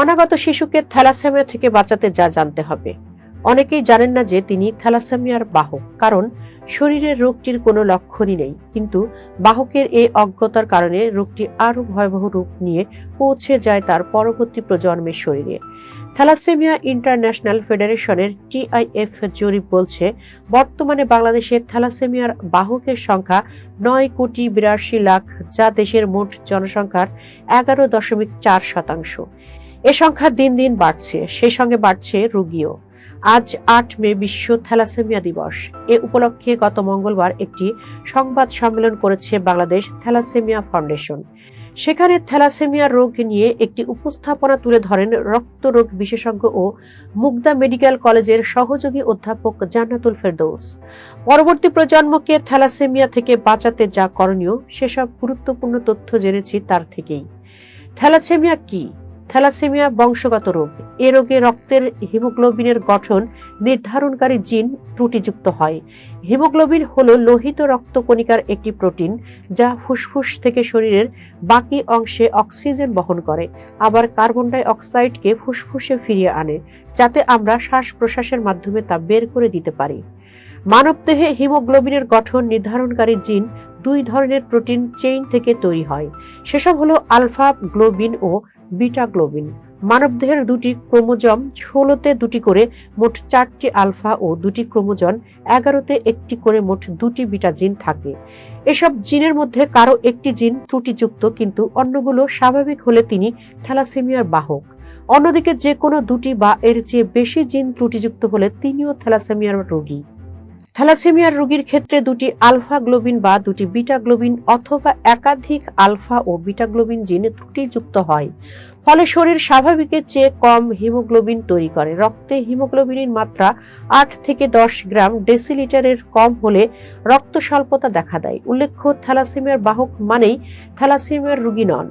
অনাগত শিশুকে থ্যালাসেমিয়া থেকে বাঁচাতে যা জানতে হবে। অনেকেই জানেন না যে তিনি থ্যালাসেমিয়ার বাহক, কারণ শরীরের রোগটির কোনো লক্ষণই নেই। কিন্তু বাহকের এই অজ্ঞতার কারণে রোগটি আরও ভয়াবহ রূপ নিয়ে পৌঁছে যায় তার পরবর্তী প্রজন্মের শরীরে। থ্যালাসেমিয়া ইন্টারন্যাশনাল ফেডারেশনের টিআইএফ জরিপ বলছে, বর্তমানে বাংলাদেশে থ্যালাসেমিয়ার বাহকের সংখ্যা নয় কোটি বিরাশি লাখ, যা দেশের মোট জনসংখ্যার এগারো দশমিক চার শতাংশ। এ সংখ্যা দিন দিন বাড়ছে, সেই সঙ্গে বাড়ছে রোগীও। আজ আট মে বিশ্ব থ্যালাসেমিয়া দিবস। এ উপলক্ষে গত মঙ্গলবার একটি সংবাদ সম্মেলন করেছে বাংলাদেশ থ্যালাসেমিয়া ফাউন্ডেশন। সেখানে থ্যালাসেমিয়া রোগ নিয়ে একটি উপস্থাপনা তুলে ধরেন রক্তরোগ বিশেষজ্ঞ ও মুগদা মেডিকেল কলেজের সহযোগী অধ্যাপক জান্নাতুল ফেরদৌস। পরবর্তী প্রজন্মকে থ্যালাসেমিয়া থেকে বাঁচাতে যা করণীয়, সেসব গুরুত্বপূর্ণ তথ্য জেনেছি তার থেকেই। থ্যালাসেমিয়া কি? থ্যালাসেমিয়া বংশগত রোগ। এ রোগে রক্তের হিমোগ্লোবিনের গঠন নির্ধারণকারী জিন ত্রুটিযুক্ত হয়। হিমোগ্লোবিন হল লোহিত রক্তকণিকার একটি প্রোটিন যা ফুসফুস থেকে শরীরের বাকি অংশে অক্সিজেন বহন করে, আবার কার্বন ডাই অক্সাইডকে ফুসফুসে ফিরিয়ে আনে, যাতে আমরা শ্বাস প্রশ্বাসের মাধ্যমে তা বের করে দিতে পারি। মানবদেহে হিমোগ্লোবিনের গঠন নির্ধারণকারী জিন দুই ধরনের প্রোটিন চেইন থেকে তৈরি হয়। সেসব হলো আলফা, গ্লোবিন ও বিটা গ্লোবিন মানবদেহের দুটি ক্রোমোজম ষোলোতে দুটি করে, মোট চারটি আলফা ও দুটি ক্রোমোজম এগারোতে একটি করে, মোট দুটি বিটা জিন থাকে। এসব জিনের মধ্যে কারও একটি জিন ত্রুটিযুক্ত, কিন্তু অন্যগুলো স্বাভাবিক হলে তিনি থ্যালাসেমিয়ার বাহক। অন্যদিকে যে কোনো দুটি বা এর চেয়ে বেশি জিন ত্রুটিযুক্ত হলে তিনিও থ্যালাসেমিয়ার রোগী। থ্যালাসেমিয়ার রোগীর ক্ষেত্রে দুটি আলফা গ্লোবিন বা দুটি বিটা গ্লোবিন অথবা একাধিক আলফা ও বিটা গ্লোবিন জিন ত্রুটিযুক্ত হয়। ফলে শরীর স্বাভাবিকের চেয়ে কম হিমোগ্লোবিন তৈরি করে। রক্তে হিমোগ্লোবিনের মাত্রা আট থেকে দশ গ্রাম ডেসিলিটারের কম হলে রক্ত স্বল্পতা দেখা দেয়। উল্লেখ্য, থ্যালাসেমিয়ার বাহক মানেই থ্যালাসেমিয়ার রোগী নন।